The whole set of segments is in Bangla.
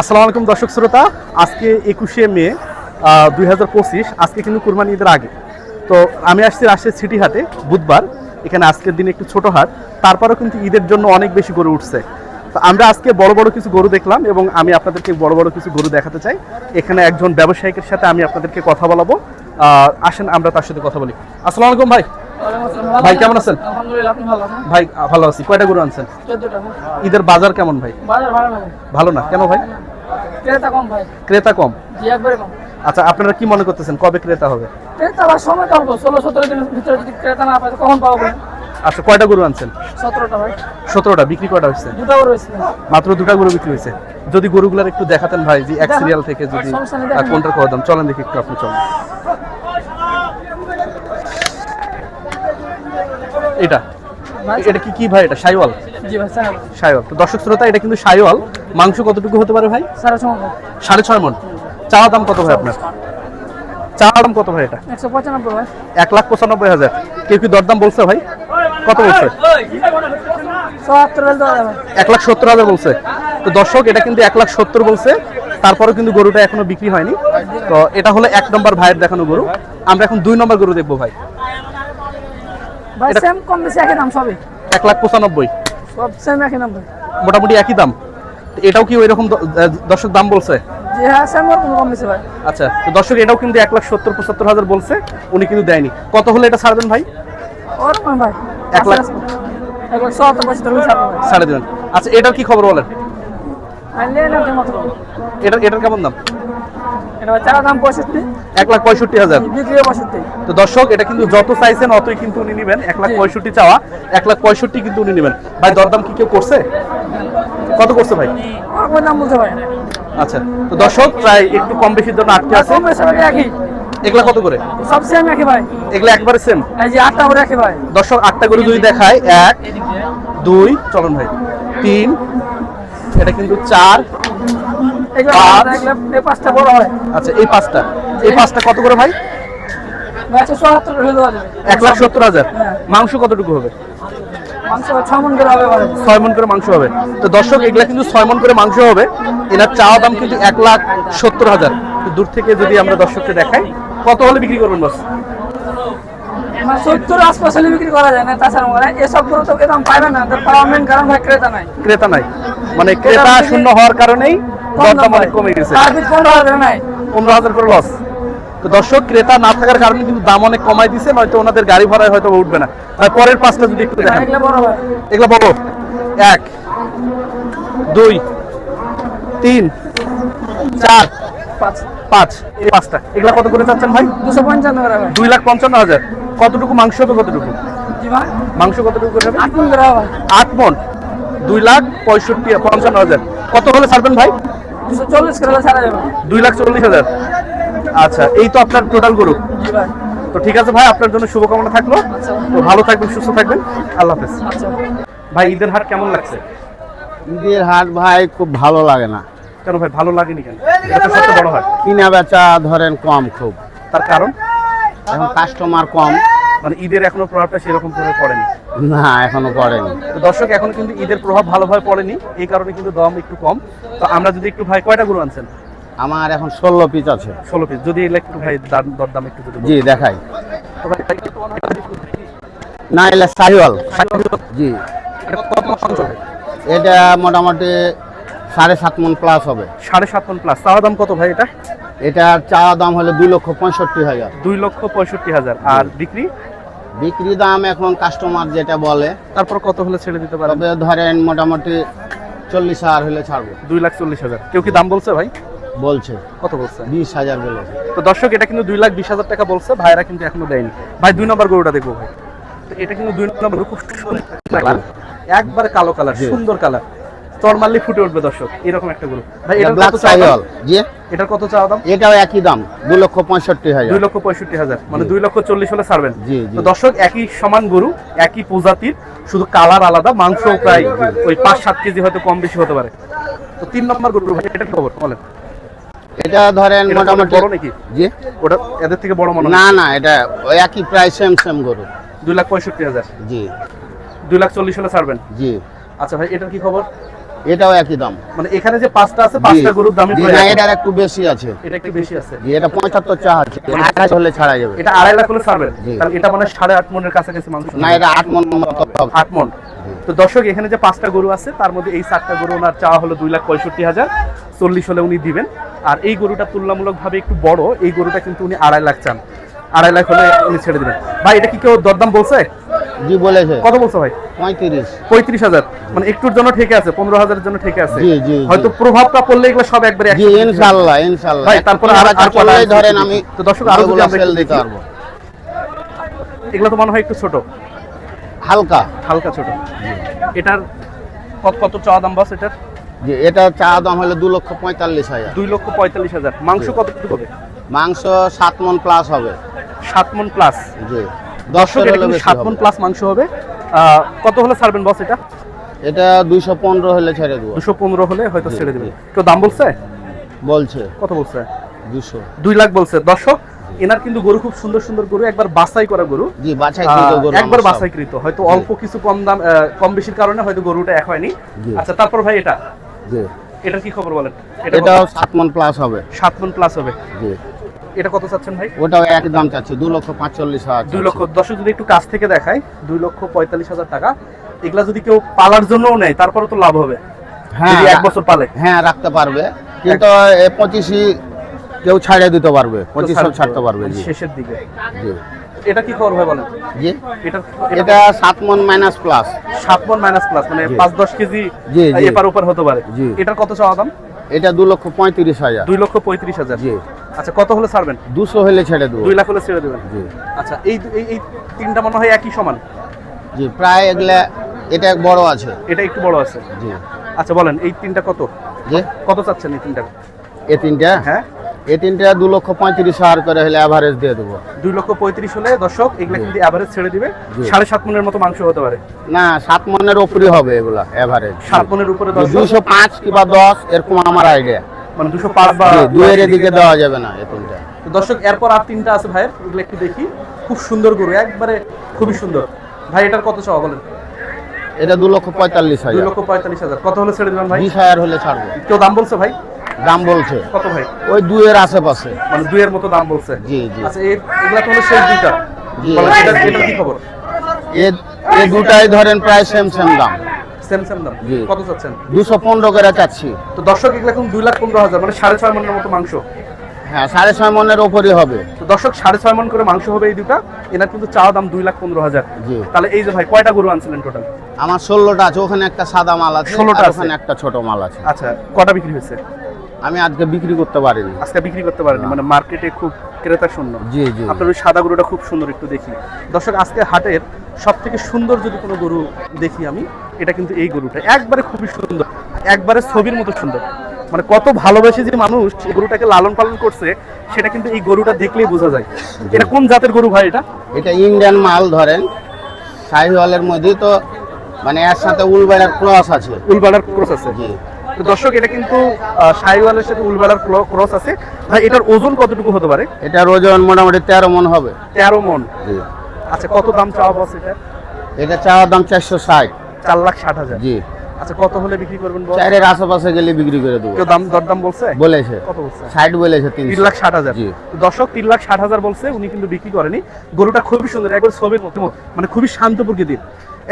আসসালামু আলাইকুম দর্শক শ্রোতা, আজকে একুশে মে দুই হাজার পঁচিশ, আজকে কিন্তু কুরবানি ঈদের আগে। তো আমি আসছি রাজশাহী সিটি হাটে, বুধবার, এখানে আজকের দিনে একটু ছোট হাট, তারপরেও কিন্তু ঈদের জন্য অনেক বেশি গরু উঠছে। তো আমরা আজকে বড় বড় কিছু গরু দেখলাম এবং আমি আপনাদেরকে বড় বড় কিছু গরু দেখাতে চাই। এখানে একজন ব্যবসায়িকের সাথে আমি আপনাদেরকে কথা বলাবো। আসেন, আমরা তার সাথে কথা বলি। আসসালামু আলাইকুম ভাই। ভাই, কেমন আছেন? ভালো ভাই ভালো আছি। কয়টা গরু আনছেন? ঈদের বাজার কেমন ভাই? ভালো না। কেন ভাই? ক্রেতা কম ভাই। ক্রেতা কম? জি একবারে কম। আচ্ছা আপনারা কি মনে করতেছেন কবে ক্রেতা হবে? ক্রেতা আবার সময় অল্প ষোলো সতেরো দিনের ভিতরে যদি ক্রেতা না পায় কখন পাবো আচ্ছা কয়টা গরু আনছেন? সতেরোটা ভাই। সতেরোটা। বিক্রি কয়টা দুটো করে রয়েছে মাত্র দুটা গরু বিক্রি হয়েছে। যদি গরুগুলার একটু দেখাতেন ভাই যে এক সিরিয়াল থেকে যদি। কোনটার কত দাম? চলেন দেখি একটু আপনি চলেন। এটা। এটা কি কি ভাই এটা? সাইওয়াল? জি ভাই তো দর্শক শ্রোতা এটা কিন্তু সাইওয়াল। মাংস কতটুকু হতে পারে ভাই? সাড়ে ছয় ভাই সাড়ে ছয় মন। চাওয়া দাম কত ভাই আপনার? চাওয়া দাম কত ভাই এটা? একশো পঁচানব্বই ভাই। এক লাখ পঁচানব্বই হাজার। কেউ কি দরদাম বলছে ভাই? কত বলছে? এক লাখ সত্তর হাজার বলছে। তো দর্শক এটা কিন্তু এক লাখ সত্তর বলছে। তারপরেও কিন্তু গরুটা এখনও বিক্রি হয়নি। তো এটা হলো এক নম্বর ভাইয়ের দেখানো গরু। আমরা এখন দুই নম্বর গরু দেখব ভাই। ভাই সেম কম বেশি একই দাম সবই? এক লাখ পঁচানব্বই। সব সেম একই দাম ভাই মোটামুটি একই দাম। এটাও কি ওই রকম দর্শক দাম বলছে? হ্যাঁ সেম ওরকম কম বেশি ভাই। আচ্ছা তো দর্শক এটাও কিন্তু এক লাখ সত্তর পঁচাত্তর হাজার বলছে উনি কিন্তু দেয়নি। কত হলে এটা ছাড়বেন ভাই? ওরকম ভাই। এক লাখ- এক লাখ সত্তর পঁচাত্তর হলে ছাড়বো ভাই। ছাড়ে দেবেন। আচ্ছা এটার কি খবর বলেন? এটার এটার কেমন দাম? চারা দাম পঁয়ষট্টি। এক লাখ পঁয়ষট্টি হাজার। বিক্রিও পঁয়ষট্টি। তো দর্শক এটা কিন্তু যত চাইছেন অতই কিন্তু উনি নেবেন। এক লাখ পঁয়ষট্টি চাওয়া এক লাখ পঁয়ষট্টি কিন্তু উনি নেবেন। ভাই দরদাম কি কেউ করছে? কত করছে ভাই? ওরকম দাম বলতে ভাই আচ্ছা তো দর্শক প্রায় একটু কম বেশির জন্য আটকে আছে। কম বেশি ভাই একই। এগুলা কত করে? সব সেম একই ভাই। এগুলা একবারে সেম এই যে আটটা করে একই ভাই। দর্শক আটটা করে যদি দেখায় এক দুই চলুন ভাই তিন এটা কিন্তু চার এই পাঁচটা বড় হয়। আচ্ছা এই পাঁচটা। এই পাঁচটা কত করে ভাই? এক লাখ সত্তর হাজার। হ্যাঁ। মাংস কতটুকু হবে? ছয় মন করে মাংস হবে। তো দর্শক এগুলা কিন্তু ছয় মন করে মাংস হবে। এনার চাওয়া দাম কিন্তু এক লাখ সত্তর হাজার। দূর থেকে যদি আমরা দর্শককে দেখাই কত হলে বিক্রি করবেন বস? মানে সত্তর আশপাশ হলে বিক্রি করা যায় না তাছাড়া মানে এসব করে তো এরকম পাইবে না তার পাওয়ার মেন কারণ ভাই ক্রেতা নাই। ক্রেতা নাই। মানে ক্রেতা শূন্য হওয়ার কারণেই ভাই। কমে গেছে। পনেরো হাজার করে লস তো দর্শক ক্রেতা না থাকার কারণে কিন্তু দাম অনেক কমাই দিছে নয়তো ওনাদের গাড়ি ভাড়ায় হয়তো উঠবে না। পরের পাঁচটা যদি একটু দেখেন। এগুলো বড় এক দুই তিন চার পাঁচ। পাঁচ। এই পাঁচটা। এগুলা কত করে চাচ্ছেন ভাই? দুশো পঞ্চান্ন দুই লাখ পঞ্চান্ন হাজার। কতটুকু মাংস হবে কতটুকু? মাংস কতটুকু করে আট মন। দুই লাখ পঁয়ষট্টি পঞ্চান্ন হাজার। কত হলে ছাড়বেন ভাই? দুই লাখ চল্লিশ হাজার। আচ্ছা এই তো আপনার টোটাল গরু। তো ঠিক আছে ভাই আপনার জন্য শুভকামনা থাকল। আচ্ছা। তো ভালো থাকবেন সুস্থ থাকবেন। আল্লাহ হাফেজ। আচ্ছা। ভাই ঈদের হাট কেমন লাগছে? ঈদের হাট ভাই খুব ভালো লাগে না। কেন ভাই ভালো লাগেনি কেন? এটা সবচেয়ে বড় হাট। কিনা বেচা ধরেন কম খুব। তার কারণ? এখন কাস্টমার কম। মানে ঈদের এখনও প্রভাবটা সেরকম করে পড়েনি। না এখনও পড়েনি তো দর্শক এখন কিন্তু ঈদের প্রভাব ভালোভাবে পড়েনি। এই কারণে কিন্তু দাম একটু কম। তো আমরা যদি একটু ভাই কয়টা গরু আনছেন? আমার এখন ষোলো পিস আছে। ষোলো পিস যদি একটু ভাই দাম দরদাম একটু যদি জি দেখাই। না এলে সাহিওয়াল। জি? এটা মোটামুটি সাড়ে সাত মন প্লাস হবে। সাড়ে সাত মন প্লাস চাওয়া দাম কত ভাই এটা? এটার চাওয়া দাম হলো দুই লক্ষ পঁয়ষট্টি হাজার। দুই লক্ষ পঁয়ষট্টি হাজার। আর বিক্রি? বিক্রি দাম এখন কাস্টমার যেটা বলে তারপর কত হলে ছেড়ে দিতে পারবে তবে ধরেন মোটামুটি চল্লিশ হাজার হলে ছাড়বো। দুই লাখ চল্লিশ হাজার। কেউ কি দাম বলছে ভাই? বলছে। কত বলছে? বিশ হাজার বলেছে তো দর্শক এটা কিন্তু দুই লাখ বিশ হাজার টাকা বলছে ভাইরা কিন্তু এখনও দেয়নি। ভাই দুই নম্বর গরুটা দেখব ভাই। তো এটা কিন্তু দুই নম্বর খুব সুন্দর। একবারে কালো কালার সুন্দর কালার। চর মারলে ফুটে উঠবে দর্শক। এরকম একটা গরু। ভাই এটা ব্ল্যাক জি। এটার কত চাওয়া দাম? এটাও একই দাম দু লক্ষ পঁয়ষট্টি হাজার। দুই লক্ষ পঁয়ষট্টি হাজার। মানে জি। দুই লক্ষ চল্লিশ হলে ছাড়বেন। জি। তো দর্শক একই সমান গরু একই প্রজাতির শুধু কালার আলাদা মাংস প্রায় ওই পাঁচ সাত কেজি হয়তো কম বেশি হতে পারে। তো তিন নম্বর গরু ভাই এটা খবর? বলেন। এটা ধরেন মোটামুটি বড় নাকি? জি। ওটা এদের থেকে বড় মনে না না এটা ওই একই প্রায় সেম সেম গরু। দুই লাখ পঁয়ষট্টি হাজার। জি। দুই লাখ চল্লিশ হলে ছাড়বেন। জি। আচ্ছা ভাই এটার কি খবর? এটাও একই দাম। মানে এখানে যে পাঁচটা আছে পাঁচটা গরুর দামই জি, না। এটার একটু বেশি আছে। এটা একটু বেশি আছে। জি, এটা পঁচাত্তর চা আছে। আঠাশ হলে ছাড়া যাবে। এটা আড়াই লাখ হলে ছাড়বেন জি। তাহলে এটা মানে সাড়ে আট মনের কাছাকাছি মাংস। না এটা আট মন মতো হবে। আট মন। তো দর্শক এখানে যে পাঁচটা গরু আছে তার মধ্যে এই চারটা গরু ওনার চাওয়া হলো দুই লাখ পঁয়ষট্টি হাজার। চল্লিশ হলে উনি দিবেন। আর এই গরুটা তুলনামূলকভাবে একটু বড়। এই গরুটা কিন্তু উনি আড়াই লাখ চান। আড়াই লাখ হলে উনি ছেড়ে দিবেন। ভাই এটা কি কেউ দরদাম বলছে? জি বলেছে। কত বলছো ভাই? পঁয়ত্রিশ। পঁয়ত্রিশ হাজার। মানে একটুর জন্য ঠেকে আছে পনেরো হাজারের জন্য ঠেকে আছে। জি, জি। হয়তো প্রভাবটা পড়লে এগুলো সব একবারে জি একসাথে ইনশাল্লাহ ইনশাল্লাহ। ভাই, তারপরে আর- আর ধরেন আমি তো দর্শক আরও যদি আমরা দিতে পারব এগুলো তো মনে হয় একটু ছোট। হালকা। হালকা ছোট। এটার কত কত চাওয়া দাম বাস এটার? যে এটা চা দাম হলো দু লক্ষ পঁয়তাল্লিশ হাজার। দুই লক্ষ পঁয়তাল্লিশ হাজার। মাংস কতটুকু হবে? মাংস সাত মন প্লাস হবে। সাত মন প্লাস জি। দর্শক এটা কিন্তু সাত মন প্লাস মাংস হবে। কত হলে ছাড়বেন বস এটা? এটা দুইশো পনেরো হলে ছেড়ে দেবো। দুশো পনেরো হলে হয়তো ছেড়ে দেবেন। জি। কেউ দাম বলছে? বলছে। কত বলছে? দুশো। দুই লাখ বলছে। দর্শক এনার কিন্তু গরু খুব সুন্দর সুন্দর গরু একবার বাছাই করা গরু। জি বাছাই গরু একবার বাছাইকৃত। হয়তো অল্প কিছু কম দাম কম বেশির কারণে হয়তো গরুটা এক হয়নি। আচ্ছা তারপর ভাই এটা? জি। এটার কি খবর বলেন? এটা সাত মন প্লাস হবে। সাত মন প্লাস হবে। জি। এটা কত চাচ্ছেন ভাই? ওটাও এক দাম চাচ্ছি দু লক্ষ পাঁচচল্লিশ হাজার দুই লক্ষ দর্শক যদি একটু কাছ থেকে দেখায় দুই লক্ষ পঁয়তাল্লিশ হাজার টাকা। এগুলা যদি কেউ পালার জন্যও নেয় তারপরে তো লাভ হবে। হ্যাঁ এক বছর পালে। হ্যাঁ রাখতে পারবে। কিন্তু পঁচিশই কেউ ছাড়িয়ে দিতে পারবে পঁচিশও ছাড়তে পারবে শেষের দিকে। জি। এটা কি খবর ভাই বলেন? জি। এটা এটা সাত মন মাইনাস প্লাস সাত মন মাইনাস প্লাস মানে জি। পাঁচ দশ কেজি জি, জি। এপার ওপার হতে পারে। এটার কত চাওয়া দাম? এটা দু লক্ষ পঁয়ত্রিশ হাজার। দুই লক্ষ পঁয়ত্রিশ হাজার। জি। আচ্ছা কত হলে ছাড়বেন? দুশো হলে ছেড়ে দেবো। দুই লাখ হলে ছেড়ে দেবেন? জি। আচ্ছা এই এই এই তিনটা মনে হয় একই সমান। জি প্রায় এগুলা এটা বড় আছে। এটা একটু বড় আছে। জি। আচ্ছা বলেন এই তিনটা কত? জি। কত চাচ্ছেন এই তিনটা? এ তিনটা? হ্যাঁ। এ তিনটা দু লক্ষ পঁয়ত্রিশ হাজার করে হলে অ্যাভারেজ দিয়ে দেবো। দুই লক্ষ পঁয়ত্রিশ হলে দর্শক এগুলা কিন্তু অ্যাভারেজ ছেড়ে দিবে। সাড়ে সাত মনের মতো মাংস হতে পারে। না সাত মনের ওপরই হবে এগুলা অ্যাভারেজ সাত মনের উপরে দুশো। পাঁচ কিংবা দশ এরকম আমার আইডিয়া মানে দুশো পাঁচ বা দুয়ের এদিকে দেওয়া যাবে না এ তিনটা। দর্শক এরপর আর তিনটা আছে ভাইয়ের ওগুলো একটু দেখি। খুব সুন্দর গরু একবারে খুবই সুন্দর। ভাই এটার কত চাওয়া বলেন? এটা দু লক্ষ পঁয়তাল্লিশ হাজার। লক্ষ পঁয়তাল্লিশ হাজার। কত হলে ছেড়ে দেবেন ভাই? বিশ হাজার হলে ছাড়বো। কেউ দাম বলছে ভাই? দাম বলছে। কত ভাই? ওই দুয়ের আশেপাশে। মানে দুইয়ের মতো দাম বলছে? জি, জি। আচ্ছা এই এগুলা তো হলো শেষ দুইটা। জি। এটার এটার কি খবর? এ এ দুটাই ধরেন প্রায় সেম সেম দাম। সেম সেম দাম। কত চাচ্ছেন? দুশো পনেরো করে চাচ্ছি। তো দর্শক এগুলো এখন দুই লাখ পনেরো হাজার মানে সাড়ে ছয় মনের মতো মাংস। হ্যাঁ সাড়ে ছয় মনের ওপরই হবে। তো দর্শক সাড়ে ছয় মন করে মাংস হবে এই দুটা এনার কিন্তু চাওয়া দাম দুই লাখ পনেরো হাজার। জি। তাহলে এই যে ভাই কয়টা গরু আনছিলেন টোটাল আমার ষোলোটা আছে ওখানে একটা সাদা মাল আছে 16টা আর আছে। ওখানে একটা ছোট মাল আছে। আচ্ছা কটা বিক্রি হয়েছে? আমি আজকে বিক্রি করতে পারিনি। আজকে বিক্রি করতে পারেনি। মানে মার্কেটে খুব ক্রেতা শূন্য জি জি। আপনার ওই সাদা গরুটা খুব সুন্দর একটু দেখি। দর্শক আজকে হাটের সব থেকে সুন্দর যদি কোনো গরু দেখি আমি এটা কিন্তু এই গরুটা। একবারে খুবই সুন্দর একবারে ছবির মতো সুন্দর। মানে কত ভালোবেসে যে মানুষ এই গরুটাকে লালন পালন করছে সেটা কিন্তু এই গরুটা দেখলেই বোঝা যায়। এটা কোন জাতের গরু ভাই এটা? এটা ইন্ডিয়ান মাল ধরেন শাহিওয়ালের মধ্যে তো মানে এর সাথে উলবেড়ার ক্রস আছে। উলবাড়ার ক্রস আছে। জি। দর্শক এটা কিন্তু সাইওয়ালের সাথে উলবাড়ার ক্রস আছে। ভাই এটার ওজন কতটুকু হতে পারে? এটার ওজন মোটামুটি তেরো মন হবে। তেরো মন? আচ্ছা কত দাম চাওয়া বস এটা? এটা চাওয়ার দাম চারশো ষাট। চার লাখ ষাট হাজার? জি। আচ্ছা কত হলে বিক্রি করবেন চারের আশেপাশে গেলে বিক্রি করে দেবো। কেউ দাম দরদাম বলছে? বলেছে। কত বলছে? ষাট বলেছে তিন লাখ ষাট হাজার। দর্শক তিন লাখ ষাট হাজার বলছে উনি কিন্তু বিক্রি করেনি। গরুটা খুবই সুন্দর একবার ছবির মতো মানে খুবই শান্ত প্রকৃতির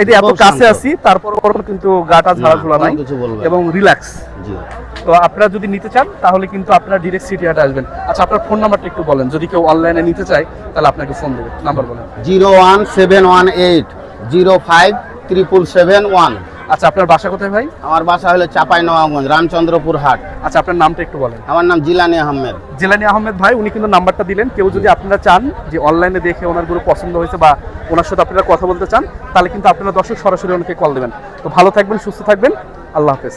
যে এত কাছে। আছি তারপর কিন্তু গাটা ঝাড়া ঝোলা নাই এবং রিল্যাক্স তো আপনারা যদি নিতে চান তাহলে কিন্তু আপনারা ডিরেক্ট সিটি হাটে আসবেন। আচ্ছা আপনার ফোন নাম্বারটা একটু বলেন। যদি কেউ অনলাইনে নিতে চায় তাহলে আপনাকে ফোন দেবে। নাম্বার বলেন। Zero one seven one eight zero five triple seven one. আচ্ছা আপনার বাসা কোথায় ভাই? আমার বাসা হলো চাপাই নবাবগঞ্জ রামচন্দ্রপুর হাট। আচ্ছা আপনার নামটা একটু বলেন। আমার নাম জিলানি আহমেদ। জিলানি আহমেদ ভাই উনি কিন্তু নাম্বারটা দিলেন। কেউ যদি আপনারা চান যে অনলাইনে দেখে ওনারগুলো পছন্দ হয়েছে বা ওনার সাথে আপনারা কথা বলতে চান তাহলে কিন্তু আপনারা দর্শক সরাসরি ওনাকে কল দেবেন। তো ভালো থাকবেন সুস্থ থাকবেন। আল্লাহ হাফেজ।